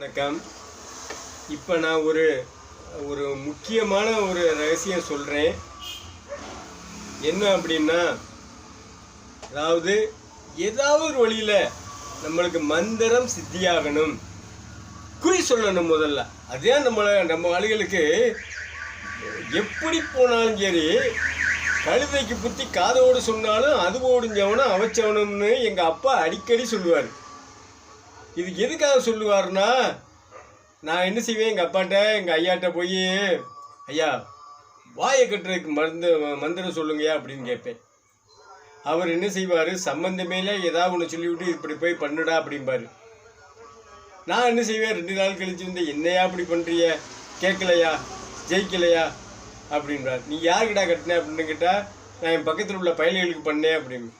வணக்கம். இப்போ நான் ஒரு ஒரு முக்கியமான ஒரு ரகசியம் சொல்கிறேன் என்ன அப்படின்னா அதாவது ஏதாவது ஒரு வழியில் நம்மளுக்கு மந்திரம் சித்தியாகணும். குறி சொல்லணும் முதல்ல. அதே நம்மளை நம்ம ஆளுகளுக்கு எப்படி போனாலும் சரி கழுதைக்கு புத்தி காதோடு சொன்னாலும் அது ஓடிஞ்சவனும் அவச்சவனும்னு எங்கள் அப்பா அடிக்கடி சொல்லுவார். இது எதுக்காக சொல்லுவார்னா நான் என்ன செய்வேன் எங்கள் அப்பாட்ட எங்கள் ஐயாட்ட போய் ஐயா வாயை கட்டுறதுக்கு மருந்து மந்திரம் சொல்லுங்கயா அப்படின்னு கேட்பேன். அவர் என்ன செய்வார் சம்மந்தமேல ஏதாவது ஒன்று சொல்லிவிட்டு இப்படி போய் பண்ணுடா அப்படிம்பார். நான் என்ன செய்வேன் ரெண்டு நாள் கழிச்சு வந்து என்னையா அப்படி பண்ணுறிய கேட்கலையா? ஜெயிக்கலையா? அப்படின்றார். நீ யாருக்கிட்ட கட்டின? அப்படின்னு கேட்டால் நான் என் பக்கத்தில் உள்ள பயணிகளுக்கு பண்ணேன் அப்படின்னு.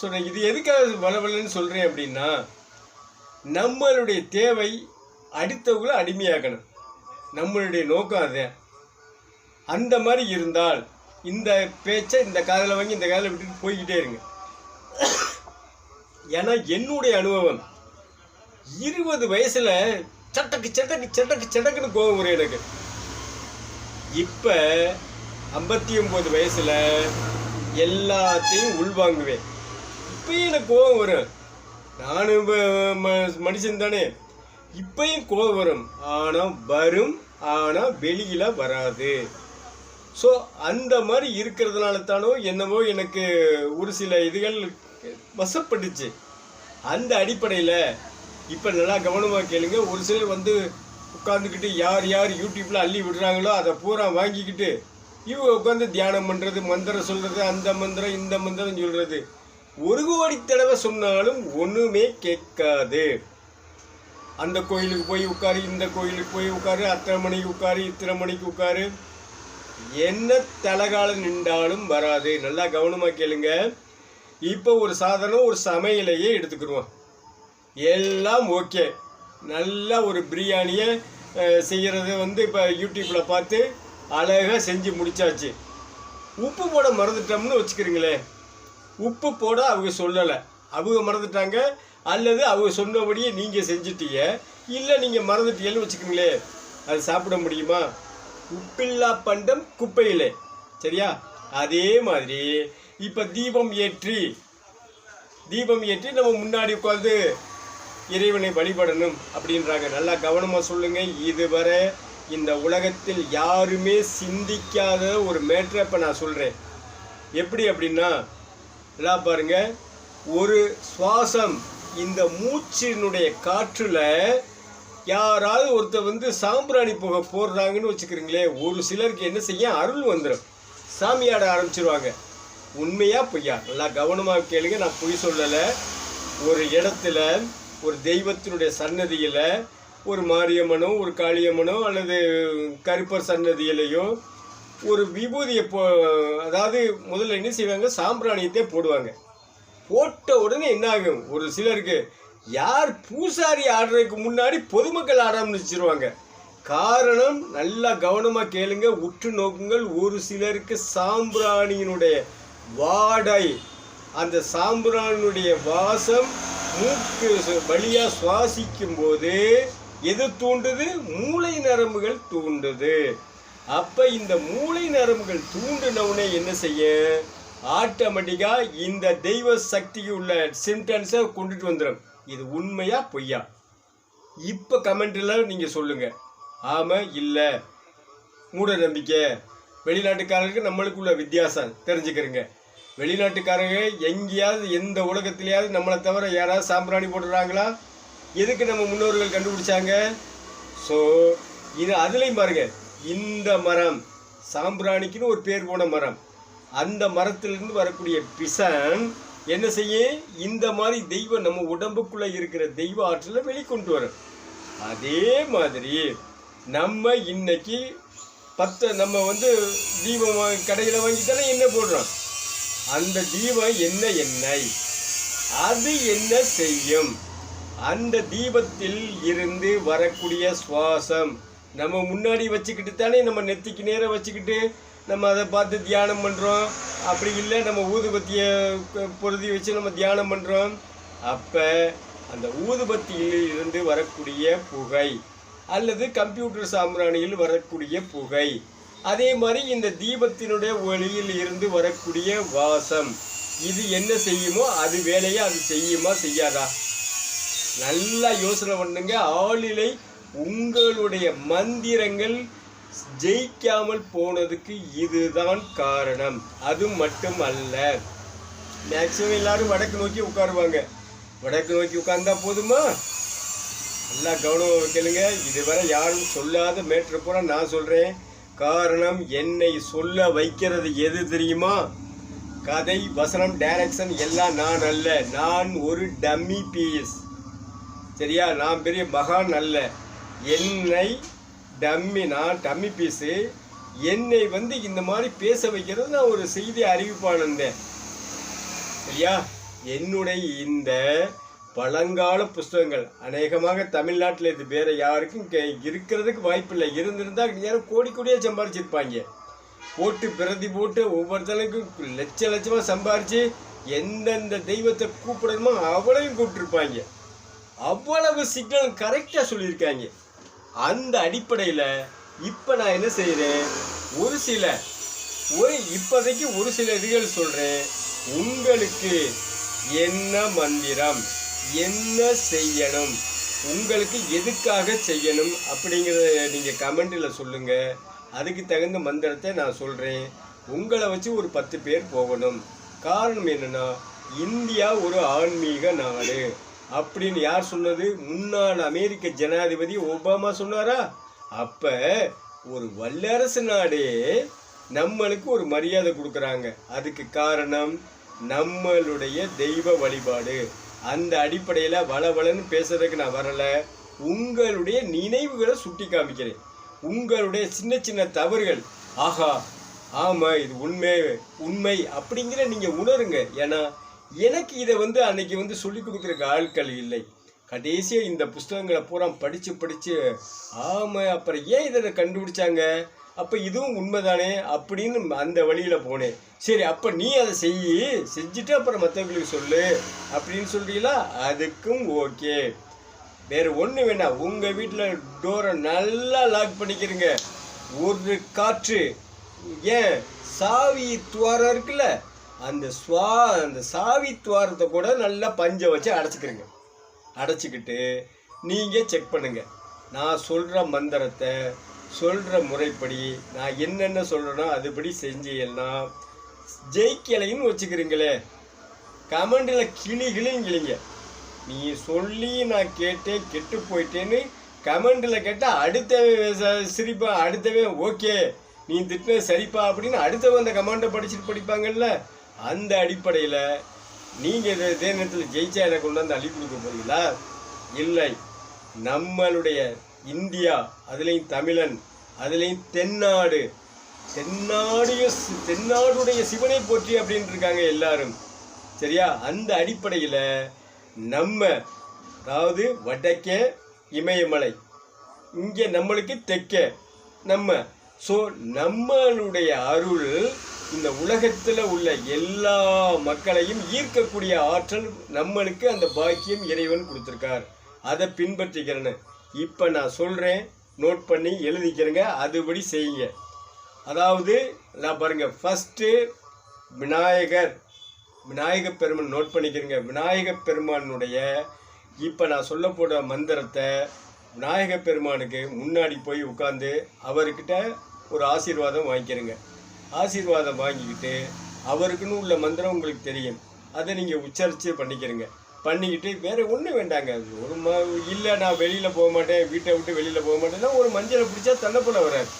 ஸோ நான் இது எதுக்காக வளவலன்னு சொல்கிறேன் அப்படின்னா நம்மளுடைய தேவை அடுத்தவங்கள அடிமையாக்கணும். நம்மளுடைய நோக்கம் அது. அந்த மாதிரி இருந்தால் இந்த பேச்சை இந்த காதில் வாங்கி இந்த காதில் விட்டுட்டு போய்கிட்டே இருங்க. ஏன்னா என்னுடைய அனுபவம் இருபது வயசில் சட்டக்கு சட்டக்கு சட்டக்கு சட்டக்குன்னு கோபம் வரும் எனக்கு. இப்போ ஐம்பத்தி ஒம்பது வயசில் எல்லாத்தையும் உள்வாங்குவேன். இப்பயும் எனக்கு கோபம் வரும். நானும் ம- மனுஷன் தானே. இப்பயும் கோபம் வரும். ஆனால் வரும் ஆனால் வெளியில் வராது. ஸோ அந்த மாதிரி இருக்கிறதுனால தானோ என்னவோ எனக்கு ஒரு சில இதுகள் வசப்பட்டுச்சு. அந்த அடிப்படையில் இப்போ நல்லா கவனமாக கேளுங்க. ஒரு சிலர் வந்து உட்காந்துக்கிட்டு யார் யார் யூடியூப்பில் அள்ளி விடுறாங்களோ அதை பூரா வாங்கிக்கிட்டு இவங்க உட்காந்து தியானம் பண்ணுறது மந்திரம் சொல்கிறது அந்த மந்திரம் இந்த மந்திரம் சொல்கிறது ஒரு கோடி தடவை சொன்னாலும் ஒன்றுமே கேட்காது. அந்த கோயிலுக்கு போய் உட்காரு இந்த கோயிலுக்கு போய் உட்காரு அத்தனை மணிக்கு உட்காரு இத்தனை மணிக்கு உட்காரு. என்ன தலகால நின்றாலும் வராது. நல்லா கவனமாக கேளுங்க. இப்போ ஒரு சாதனம் ஒரு சமையலையே எடுத்துக்கிடுவோம் எல்லாம் ஓகே. நல்லா ஒரு பிரியாணியை செய்கிறது வந்து இப்போ யூடியூப்பில் பார்த்து அழகாக செஞ்சு முடிச்சாச்சு. உப்பு போட மறந்துட்டோம்னு வச்சுக்கிறீங்களேன் உப்பு போட அவங்க சொல்லலை. அவங்க மறந்துட்டாங்க. அல்லது அவங்க சொன்னபடியே நீங்கள் செஞ்சிட்டீங்க. இல்லை நீங்கள் மறந்துட்டீங்கன்னு வச்சுக்கோங்களேன். அது சாப்பிட முடியுமா? உப்பில்லா பண்டம் குப்பையிலே. சரியா? அதே மாதிரி இப்போ தீபம் ஏற்றி தீபம் ஏற்றி நம்ம முன்னாடி உட்காந்து இறைவனை வழிபடணும் அப்படின்றாங்க. நல்லா கவனமாக சொல்லுங்க. இதுவரை இந்த உலகத்தில் யாருமே சிந்திக்காத ஒரு மேட்ரை இப்போ நான் சொல்கிறேன் எப்படி அப்படின்னா எல்லாம் பாருங்க. ஒரு சுவாசம் இந்த மூச்சினுடைய காற்றில் யாராவது ஒருத்தர் வந்து சாம்பிராணி புகை போடுறாங்கன்னு வச்சுக்கிறீங்களே ஒரு சிலருக்கு என்ன செய்ய அருள் வந்துடும் சாமியாட ஆரம்பிச்சிருவாங்க. உண்மையாக பொய்யா? நல்லா கவனமாக கேளுங்க. நான் பொய் சொல்லலை. ஒரு இடத்துல ஒரு தெய்வத்தினுடைய சன்னதியில் ஒரு மாரியம்மனோ ஒரு காளியம்மனோ அல்லது கருப்பர் சன்னதியிலையோ ஒரு விபூதியை போ அதாவது முதல்ல என்ன செய்வாங்க? சாம்பிராணியத்தை போடுவாங்க. போட்ட உடனே என்ன ஆகும்? ஒரு சிலருக்கு யார் பூசாரி ஆடுறதுக்கு முன்னாடி பொதுமக்கள் ஆட ஆரம்பிச்சிருவாங்க காரணம் நல்லா கவனமாக கேளுங்க. உற்று நோக்குங்கள். ஒரு சிலருக்கு சாம்பிராணியினுடைய வாடை அந்த சாம்பிராணியினுடைய வாசம் மூக்கு சு- சுவாசிக்கும் போது எது தூண்டுது? மூளை நரம்புகள் தூண்டுது. அப்ப இந்த மூளை நரம்புகள் தூண்டினவுடனே என்ன செய்ய? ஆட்டோமேட்டிக்கா இந்த தெய்வ சக்திக்கு உள்ள சிம்டம்ஸை கொண்டுட்டு வந்துடும் இது உண்மையா பொய்யா? இப்ப கமெண்ட்ல நீங்க சொல்லுங்க. ஆமா இல்ல. மூட நம்பிக்கை. வெளிநாட்டுக்காரருக்கு நம்மளுக்குள்ள வித்தியாசம். தெரிஞ்சுக்கிறங்க. வெளிநாட்டுக்காரங்க எங்கேயாவது எந்த உலகத்திலேயாவது நம்மளை தவிர யாராவது சாம்பிராணி போடுறாங்களா எதுக்கு நம்ம முன்னோர்கள் கண்டுபிடிச்சாங்க? ஸோ இது அதுலேயும் பாருங்கள் இந்த மரம் சாம்பிராணிக்குன்னு ஒரு பேர் போன மரம். அந்த மரத்திலிருந்து வரக்கூடிய பிசன் என்ன செய்ய? இந்த மாதிரி தெய்வம் நம்ம உடம்புக்குள்ள இருக்கிற தெய்வ ஆற்றலை வெளிக்கொண்டு வரும். அதே மாதிரி நம்ம இன்னைக்கு பத்து நம்ம வந்து தீபம் கடையில் வாங்கி தானே எண்ணெய் போடுறோம். அந்த தீபம் என்ன எண்ணெய்? அது என்ன செய்யும்? அந்த தீபத்தில் இருந்து வரக்கூடிய சுவாசம் நம்ம முன்னாடி வச்சுக்கிட்டு தானே நம்ம நெத்திக்கு நேரம் வச்சுக்கிட்டு நம்ம அதை பார்த்து தியானம் பண்ணுறோம் அப்படி இல்லை நம்ம ஊதுபத்தியை பொருதி வச்சு நம்ம தியானம் பண்ணுறோம் அப்போ அந்த ஊதுபத்தியில் இருந்து வரக்கூடிய புகை அல்லது கம்ப்யூட்டர் சாம்பிராணியில் வரக்கூடிய புகை. அதே மாதிரி இந்த தீபத்தினுடைய ஒளியில் இருந்து வரக்கூடிய வாசம். இது என்ன செய்யுமோ அது வேலையை அது செய்யுமா செய்யாதா? நல்லா யோசனை பண்ணுங்க. ஆளிலை உங்களுடைய மந்திரங்கள் ஜெயிக்காமல் போனதுக்கு இதுதான் காரணம். அது மட்டும் அல்ல மேக்சிமம் எல்லாரும் வடக்கு நோக்கி உட்காருவாங்க. வடக்கு நோக்கி உட்கார்ந்தா போதுமா? நல்லா கவனம் கேளுங்க. இதுவரை யாரும் சொல்லாத மேட்ரு பூரா நான் சொல்றேன். காரணம் என்னை சொல்ல வைக்கிறது எது தெரியுமா? கதை வசனம் டைரக்ஷன் எல்லாம் நான் அல்ல. நான் ஒரு டம்மி பீஸ் சரியா? நான் பெரிய மகான் அல்ல. என்னை டம்மி நான் டம்மி பீஸு என்னை வந்து இந்த மாதிரி பேச வைக்கிறது நான் ஒரு செய்தி அறிவிப்பானந்தேன் சரியா? என்னுடைய இந்த பழங்கால புஸ்தகங்கள் அநேகமாக தமிழ்நாட்டில் இது வேறு யாருக்கும் இருக்கிறதுக்கு வாய்ப்பில்லை. இருந்திருந்தால் யாரும் கோடி கோடியாக சம்பாரிச்சிருப்பாங்க. போட்டு பிரதி போட்டு ஒவ்வொருத்தனுக்கும் லட்ச லட்சமாக சம்பாரித்து எந்தெந்த தெய்வத்தை கூப்பிடணுமோ அவ்வளவையும் கூப்பிட்டுருப்பாங்க. அவ்வளவு சிக்னல் கரெக்டாக சொல்லியிருக்காங்க. அந்த அடிப்படையில் இப்போ நான் என்ன செய்கிறேன் ஒரு சில ஒரு இப்போதைக்கு ஒரு சில இதுகள் சொல்கிறேன் உங்களுக்கு என்ன மந்திரம்? என்ன செய்யணும்? உங்களுக்கு எதுக்காக செய்யணும்? அப்படிங்கிறத நீங்கள் கமெண்டில் சொல்லுங்கள் அதுக்கு தகுந்த மந்திரத்தை நான் சொல்கிறேன் உங்களை வச்சு ஒரு பத்து பேர் போகணும். காரணம் என்னென்னா இந்தியா ஒரு ஆன்மீக நாடு. அப்படின்னு யார் சொன்னது? முன்னாள் அமெரிக்க ஜனாதிபதி ஒபாமா சொன்னாரா? அப்ப ஒரு வல்லரசு நாடே நம்மளுக்கு ஒரு மரியாதை கொடுக்குறாங்க. அதுக்கு காரணம் நம்மளுடைய தெய்வ வழிபாடு. அந்த அடிப்படையில் வளவளன்னு பேசுறதுக்கு நான் வரலை. உங்களுடைய நினைவுகளை சுட்டி காமிக்கிறேன். உங்களுடைய சின்ன சின்ன தவறுகள். ஆஹா ஆமாம் இது உண்மை உண்மை அப்படிங்கிற நீங்கள் உணருங்க. ஏன்னா எனக்கு இதை வந்து அன்னைக்கு வந்து சொல்லி கொடுக்குறக்கு ஆட்கள் இல்லை. கடைசியாக இந்த புஸ்தகங்களை பூரா படித்து படித்து ஆமாம் அப்புறம் ஏன் இதை கண்டுபிடிச்சாங்க? அப்போ இதுவும் உண்மைதானே? அப்படின்னு அந்த வழியில் போனேன். சரி அப்போ நீ அதை செய் செஞ்சுட்டு அப்புறம் மற்றவங்களுக்கு சொல்லு அப்படின்னு சொல்கிறீங்களா அதுக்கும் ஓகே. வேறு ஒன்று வேணாம் உங்கள் வீட்டில் டோரை நல்லா லாக் பண்ணிக்கிறீங்க. ஒரு காற்று ஏன்? சாவி துவாரம் இருக்குல்ல? அந்த ஸ்வா அந்த சாவி துவாரத்தை கூட நல்லா பஞ்சை வச்சு அடைச்சிக்கிறீங்க அடைச்சிக்கிட்டு நீங்கள் செக் பண்ணுங்கள் நான் சொல்கிற மந்திரத்தை சொல்கிற முறைப்படி நான் என்னென்ன சொல்கிறேனோ அதுபடி செஞ்சீங்கன்னா ஜெயிக்கலைன்னு வச்சுக்கிறீங்களே கமெண்டில் கிளி கிளின்னு நீ சொல்லி நான் கேட்டேன் கெட்டு போயிட்டேன்னு கமெண்டில் கேட்டால் அடுத்தவன் சிரிப்பா அடுத்தவே அடுத்தவன் ஓகே. நீ திட்டின சரிப்பா அப்படின்னு அடுத்தவன் அந்த கமெண்டை படிச்சுட்டு படிப்பாங்கல்ல. அந்த அடிப்படையில் நீங்கள் இதே நேரத்தில் ஜெயிச்சா எனக்கு கொண்டு வந்து அள்ளி கொடுக்க போகிறீங்களா இல்லை. நம்மளுடைய இந்தியா அதுலேயும் தமிழன் அதுலேயும் தென்னாடு தென்னாடைய தென்னாடுடைய சிவனை போற்றி அப்படின்ட்டு இருக்காங்க எல்லாரும். சரியா? அந்த அடிப்படையில் நம்ம அதாவது வடக்கே இமயமலை இங்கே நம்மளுக்கு தெற்கே நம்ம. ஸோ நம்மளுடைய அருள் இந்த உலகத்தில் உள்ள எல்லா மக்களையும் ஈர்க்கக்கூடிய ஆற்றல் நம்மளுக்கு அந்த பாக்கியம் இறைவன் கொடுத்துருக்கார். அதை பின்பற்றிக்கிறேன்னு இப்போ நான் சொல்கிறேன் நோட் பண்ணி எழுதிக்கிறேங்க அதுபடி செய்யுங்க. அதாவது நான் பாருங்கள் ஃபஸ்ட்டு விநாயகர் விநாயக பெருமான் நோட் பண்ணிக்கிறேங்க. விநாயக பெருமானுடைய இப்போ நான் சொல்ல போகிற மந்திரத்தை விநாயக பெருமானுக்கு முன்னாடி போய் உட்காந்து அவர்கிட்ட ஒரு ஆசீர்வாதம் வாங்கிக்கிறேங்க. ஆசீர்வாதம் வாங்கிக்கிட்டு அவருக்குன்னு உள்ள மந்திரம் உங்களுக்கு தெரியும். அதை நீங்கள் உச்சரித்து பண்ணிக்கிறங்க. பண்ணிக்கிட்டு வேறு ஒன்றும் வேண்டாங்க. ஒரு ம இல்லை நான் வெளியில் போக மாட்டேன் வீட்டை விட்டு வெளியில் போக மாட்டேன்னா ஒரு மஞ்சளை பிடிச்சா தன்னை போல் வராது.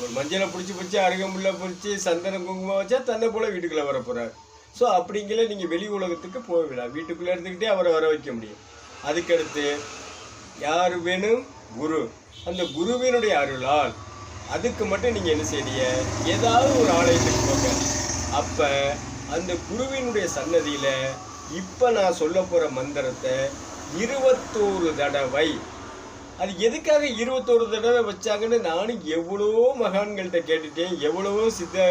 ஒரு மஞ்சளை பிடிச்சி பிடிச்சி அருகம்புல்ல பிடிச்சி சந்தனம் குங்குமம் வச்சா தன்னை போல் வீட்டுக்குள்ளே வர போகிறார் ஸோ அப்படிங்கிற நீங்கள் வெளி உலகத்துக்கு போக வேண்டாம் வீட்டுக்குள்ளே இருந்துக்கிட்டே அவரை வர வைக்க முடியும். அதுக்கடுத்து யார் வேணும்? குரு. அந்த குருவினுடைய அருளால் அதுக்கு மட்டும் நீங்கள் என்ன செய்றீங்க? ஏதாவது ஒரு ஆலயத்துக்கு போங்க. அப்போ அந்த குருவினுடைய சன்னதியில் இப்போ நான் சொல்ல போகிற மந்திரத்தை இருபத்தோரு தடவை அது எதுக்காக இருபத்தோரு தடவை வச்சாங்கன்னு நானும் எவ்வளோ மகான்கள்கிட்ட கேட்டுட்டேன் எவ்வளவோ சித்த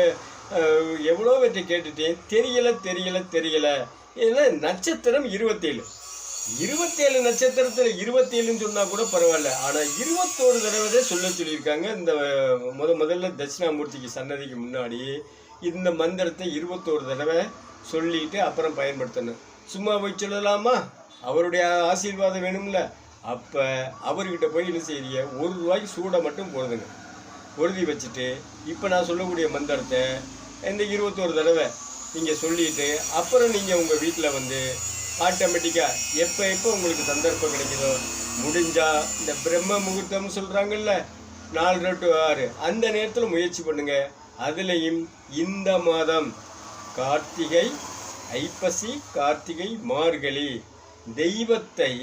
எவ்வளோ வெற்றி கேட்டுட்டேன். தெரியல தெரியல தெரியல. ஏன்னா நட்சத்திரம் இருபத்தேழு. இருபத்தேழு நட்சத்திரத்தில் இருபத்தேழுன்னு சொன்னா கூட பரவாயில்ல. ஆனா இருபத்தோரு தடவை தான் சொல்ல சொல்லியிருக்காங்க. இந்த முத முதல்ல தட்சிணாமூர்த்திக்கு சன்னதிக்கு முன்னாடி இந்த மந்திரத்தை இருபத்தோரு தடவை சொல்லிட்டு அப்புறம் பயன்படுத்தணும். சும்மா போய் சொல்லலாமா? அவருடைய ஆசீர்வாதம் வேணும்ல. அப்ப அவர்கிட்ட போய் என்ன செய்ய ஒரு ரூபாய்க்கு சூடை மட்டும் போடுதுங்க. உறுதி வச்சுட்டு இப்போ நான் சொல்லக்கூடிய மந்திரத்தை இந்த இருபத்தோரு தடவை நீங்கள் சொல்லிட்டு அப்புறம் நீங்கள் உங்கள் வீட்டில் வந்து ஆட்டோமேட்டிக்காக எப்போ எப்போ உங்களுக்கு சந்தர்ப்பம் கிடைக்குதோ முடிஞ்சால் இந்த பிரம்ம முகூர்த்தம்னு சொல்கிறாங்கல்ல நாலு டு ஆறு அந்த நேரத்தில் முயற்சி பண்ணுங்க. அதுலேயும் இந்த மாதம் கார்த்திகை ஐப்பசி கார்த்திகை மார்கழி தெய்வத்தை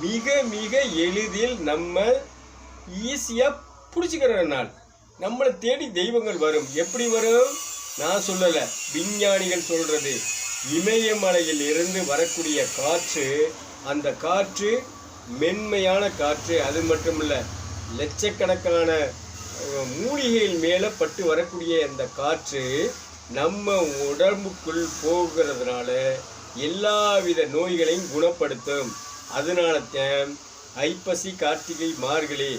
மிக மிக எளிதில் நம்ம ஈஸியாக பிடிச்சிக்கிற நாள். நம்மளை தேடி தெய்வங்கள் வரும். எப்படி வரும்? நான் சொல்லலை. விஞ்ஞானிகள் சொல்கிறது இமயமலையில் இருந்து வரக்கூடிய காற்று அந்த காற்று மென்மையான காற்று. அது மட்டும் இல்லை லட்சக்கணக்கான மூலிகையில் மூலிகைகள் மேலே பட்டு வரக்கூடிய அந்த காற்று நம்ம உடம்புக்குள் போகிறதுனால எல்லாவித நோய்களையும் குணப்படுத்தும். அதனால தான் ஐப்பசி கார்த்திகை மார்கழி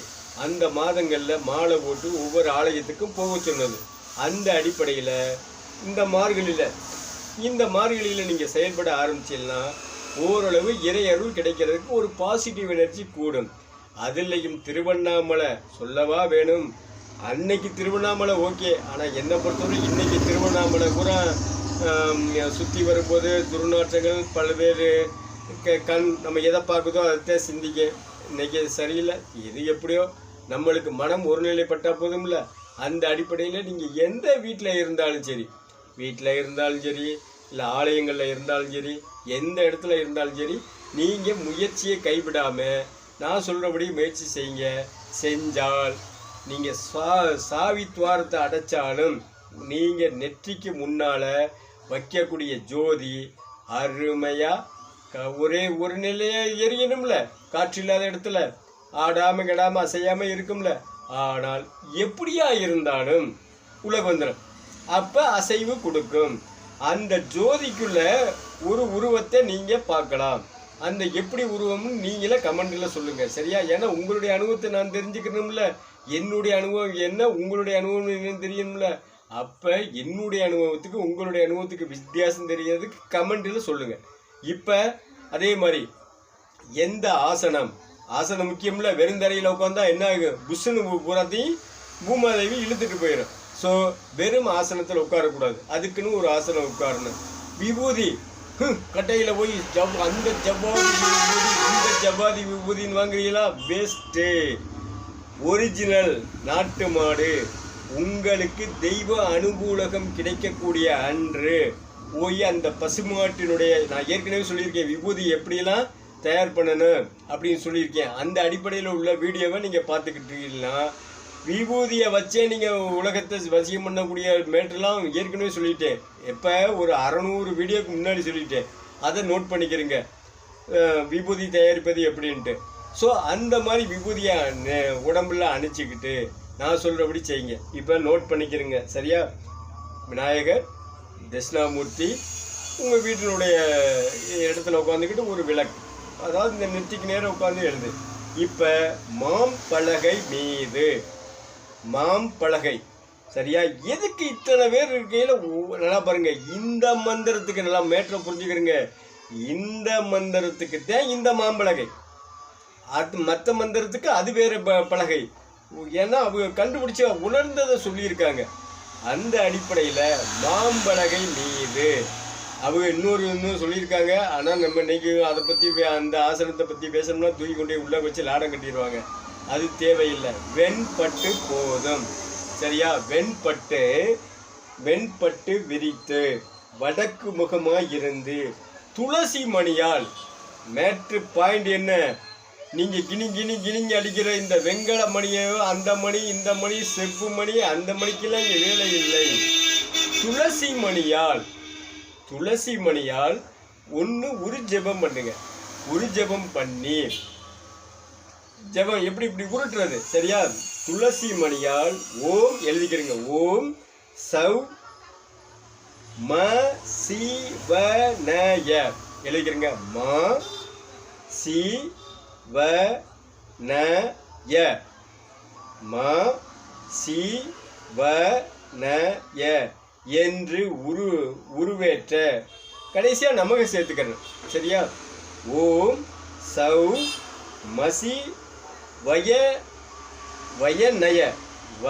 அந்த மாதங்களில் மாலை போட்டு ஒவ்வொரு ஆலயத்துக்கும் போக சொன்னது. அந்த அடிப்படையில் இந்த மார்கழியில் இந்த மார்கழியில் நீங்கள் செயல்பட ஆரம்பிச்சீங்கன்னா ஓரளவு இறை அருள் கிடைக்கிறதுக்கு ஒரு பாசிட்டிவ் எனர்ஜி கூடும். அதுலேயும் திருவண்ணாமலை சொல்லவா வேணும்? அன்னைக்கு திருவண்ணாமலை ஓகே. ஆனால் என்னை பொறுத்தவரை இன்னைக்கு திருவண்ணாமலை பூரா சுற்றி வரும்போது துர்நாற்றங்கள் பல்வேறு க- கண் நம்ம எதை பார்க்குதோ அதை சிந்திக்க இன்றைக்கி சரியில்லை. இது எப்படியோ நம்மளுக்கு மனம் ஒருநிலைப்பட்டால் போதும் இல்லை அந்த அடிப்படையில் நீங்கள் எந்த வீட்டில் இருந்தாலும் சரி வீட்டில் இருந்தாலும் சரி இல்லை ஆலயங்களில் இருந்தாலும் சரி எந்த இடத்துல இருந்தாலும் சரி நீங்கள் முயற்சியை கைவிடாமல் நான் சொல்கிறபடி முயற்சி செய்யுங்க. செஞ்சால் நீங்கள் சா சாவி துவாரத்தை அடைச்சாலும் நீங்கள் நெற்றிக்கு முன்னால் வைக்கக்கூடிய ஜோதி அருமையாக ஒரே ஒரு நிலையாக எரியணும்ல காற்று இல்லாத இடத்துல. ஆடாமல் கெடாமல் அசையாமல் இருக்கும்ல. ஆனால் எப்படியா இருந்தாலும் உலக வந்துடும் அப்போ அசைவு கொடுக்கும். அந்த ஜோதிக்குள்ள ஒரு உருவத்தை நீங்கள் பார்க்கலாம். அந்த எப்படி உருவம்னு நீங்களே கமெண்டில் சொல்லுங்கள் சரியா? ஏன்னா உங்களுடைய அனுபவத்தை நான் தெரிஞ்சுக்கணும்ல. என்னுடைய அனுபவம் என்ன? உங்களுடைய அனுபவம் என்னன்னு தெரியணும்ல அப்போ என்னுடைய அனுபவத்துக்கு உங்களுடைய அனுபவத்துக்கு வித்தியாசம் தெரியறதுக்கு கமெண்டில் சொல்லுங்கள் இப்போ அதே மாதிரி எந்த ஆசனம்? ஆசனம் முக்கியம்ல வெறுந்தரையில் உட்காந்தா என்ன ஆகும்? புஷ்ஷுன்னு பூராத்தையும் பூமாதேவி இழுத்துட்டு போயிடும் ஸோ வெறும் ஆசனத்தில் உட்காரக்கூடாது. அதுக்குன்னு ஒரு ஆசனம் உட்காரணும். விபூதி. கட்டையில் போய் ஜவ் அந்த ஜவ்வாதி விபூதி இந்த ஜவ்வாதி விபூதின்னு வாங்குறீங்களா? வேஸ்ட்டு ஒரிஜினல் நாட்டு மாடு. உங்களுக்கு தெய்வ அனுகூலகம் கிடைக்கக்கூடிய அன்று போய் அந்த பசுமாட்டினுடைய நான் ஏற்கனவே சொல்லியிருக்கேன் விபூதி எப்படியெல்லாம் தயார் பண்ணணும் அப்படின்னு சொல்லியிருக்கேன். அந்த அடிப்படையில் உள்ள வீடியோவை நீங்கள் பார்த்துக்கிட்டு விபூதியை வச்சே நீங்கள் உலகத்தை வசியம் பண்ணக்கூடிய மேட்டெல்லாம் ஏற்கனவே சொல்லிட்டேன். எப்போ? ஒரு அறநூறு வீடியோக்கு முன்னாடி சொல்லிட்டேன். அதை நோட் பண்ணிக்கிறேங்க. விபூதி தயாரிப்பது எப்படின்ட்டு. ஸோ அந்த மாதிரி விபூதியை உடம்புல அணிச்சிக்கிட்டு நான் சொல்கிறபடி செய்யுங்க. இப்போ நோட் பண்ணிக்கிறேங்க. சரியா? விநாயகர் தட்சிணாமூர்த்தி உங்கள் வீட்டினுடைய இடத்துல உட்காந்துக்கிட்டு ஒரு விளக்கு. அதாவது இந்த நெத்திக்கு நேரம் உட்காந்து எழுது. இப்போ மாம்பலகை மீது. மாம்பலகை சரியா? எதுக்கு இத்தனை பேர் இருக்கையில் நல்லா பாருங்க. இந்த மந்திரத்துக்கு நல்லா மேற்ற புரிஞ்சுக்கிறீங்க. இந்த மந்திரத்துக்கு தான் இந்த மாம்பலகை அது மற்ற மந்திரத்துக்கு அது வேறு ப- பலகை. ஏன்னா அவங்க கண்டுபிடிச்ச உணர்ந்ததை சொல்லியிருக்காங்க. அந்த அடிப்படையில் மாம்பலகை மீது. அவங்க இன்னொரு இன்னும் சொல்லியிருக்காங்க. ஆனால் நம்ம இன்னைக்கு அதை பற்றி அந்த ஆசனத்தை பற்றி பேசணும்னா தூக்கி கொண்டு உள்ளே வச்சு லாடம் கட்டிடுவாங்க. அது தேவையில்லை. வெண்பட்டு போதும். சரியா? வெண்பட்டு வெண்பட்டு விரித்து வடக்கு முகமாக இருந்து துளசி மணியால் மேட்ரு பாயிண்ட் என்ன? நீங்கள் கிணி கிணி கிணிங்க அடிக்கிற இந்த வெங்கல மணியோ அந்த மணி இந்த மணி செப்பு மணி அந்த மணிக்கெல்லாம் இங்கே வேலை இல்லை. துளசி மணியால் துளசி மணியால் ஒன்று ஒரு ஜெபம் பண்ணுங்க. ஒரு ஜெபம் பண்ணி ஜெபம் எப்படி இப்படி உருட்டுறது? சரியா? துளசி மணியால் ஓம் எழுதிக்கிறீங்க. ஓம் சவ் ம சி வ ந ய. எழுதிக்கிறீங்க. மா சி வ ந ய. ம சி வ ந ய என்று உரு உருவேற்ற. கடைசியாக நமக்கு சேர்த்துக்கணும் சரியா? ஓம் சௌ மசி வய வயநய வ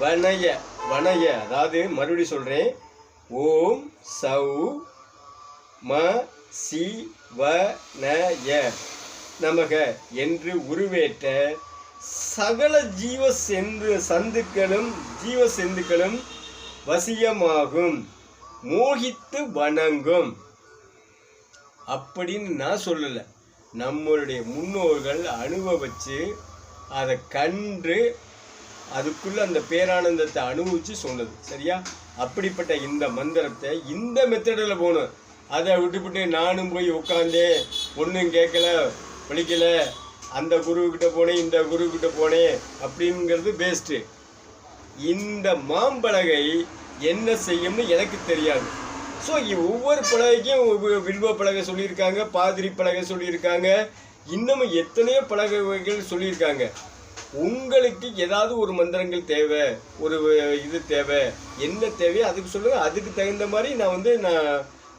வனய வனய. அதாவது மறுபடி சொல்கிறேன் ஓம் சௌ ம சி வ ந ய. நமக என்று உருவேற்ற சகல ஜீவ சென்று சந்துக்களும் ஜீவ செந்துக்களும் வசியமாகும். மோகித்து வணங்கும். அப்படின்னு நான் சொல்லலை. நம்மளுடைய முன்னோர்கள் அனுபவிச்சு அதை கன்று அதுக்குள்ளே அந்த பேரானந்தத்தை அனுபவிச்சு சொன்னது. சரியா? அப்படிப்பட்ட இந்த மந்திரத்தை இந்த மெத்தடில் போகணும். அதை விட்டுவிட்டு நானும் போய் உட்காந்தேன் ஒன்றும் கேட்கல படிக்கல அந்த குருவுக்கிட்ட போனேன் இந்த குருவுக்கிட்ட போனேன் அப்படிங்கிறது பேஸ்ட்டு இந்த மாம்பலகை என்ன செய்யும்னு எனக்கு தெரியாது. ஸோ ஒவ்வொரு பலகைக்கும் வில்வ பலகை சொல்லியிருக்காங்க பாதிரி பலகை சொல்லியிருக்காங்க இன்னமும் எத்தனையோ பலகைகள் சொல்லியிருக்காங்க. உங்களுக்கு ஏதாவது ஒரு மந்திரங்கள் தேவை ஒரு இது தேவை என்ன தேவையோ அதுக்கு சொல்லுங்கள் அதுக்கு தகுந்த மாதிரி நான் வந்து நான்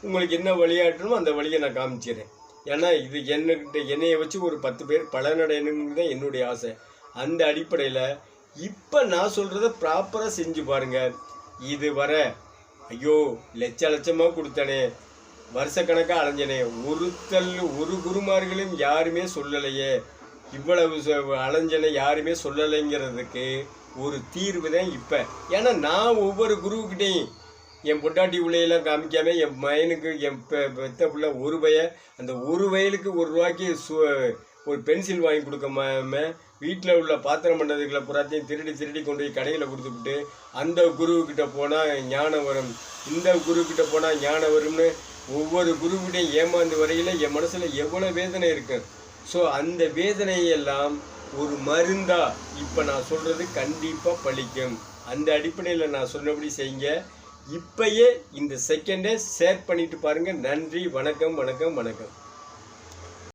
உங்களுக்கு என்ன வழியாட்டணுமோ அந்த வழியை நான் காமிச்சிடுறேன். ஏன்னா இது என்னகிட்ட என்னையை வச்சு ஒரு பத்து பேர் பலனடையணுங்கிறது தான் என்னுடைய ஆசை. அந்த அடிப்படையில் இப்போ நான் சொல்கிறத ப்ராப்பராக செஞ்சு பாருங்க. இது வர ஐயோ லட்ச லட்சமாக கொடுத்தனே. வருஷக்கணக்காக அலைஞ்சனே. ஒருத்தல் ஒரு குருமார்களும் யாருமே சொல்லலையே. இவ்வளவு அலைஞ்சனை யாருமே சொல்லலைங்கிறதுக்கு ஒரு தீர்வு தான் இப்போ. ஏன்னா நான் ஒவ்வொரு குருவுக்கிட்டையும் என் பொட்டாட்டி உள்ளையெல்லாம் காமிக்காமல் என் மயனுக்கு என் பெ- பெத்த பிள்ளை ஒரு பய அந்த ஒரு வயலுக்கு ஒரு ரூபாய்க்கு சு ஒரு பென்சில் வாங்கி கொடுக்காம வீட்டில் உள்ள பாத்திரம் பண்ணுறதுக்குள்ள புறாத்தையும் திருடி திருடி கொண்டு போய் கடையில் கொடுத்துக்கிட்டு அந்த குருவுக்கிட்ட போனால் ஞானம் வரும் இந்த குருக்கிட்ட போனால் ஞானம் வரும்னு ஒவ்வொரு குருக்கிட்டையும் ஏமாந்து வரையில் என் மனசில் எவ்வளோ வேதனை இருக்கு. ஸோ அந்த வேதனையெல்லாம் ஒரு மருந்தா இப்போ நான் சொல்கிறது கண்டிப்பாக பலிக்கும் அந்த அடிப்படையில் நான் சொன்னபடி செய்யுங்க. இப்பயே இந்த செகண்டை ஷேர் பண்ணிட்டு பாருங்கள் நன்றி வணக்கம் வணக்கம் வணக்கம்.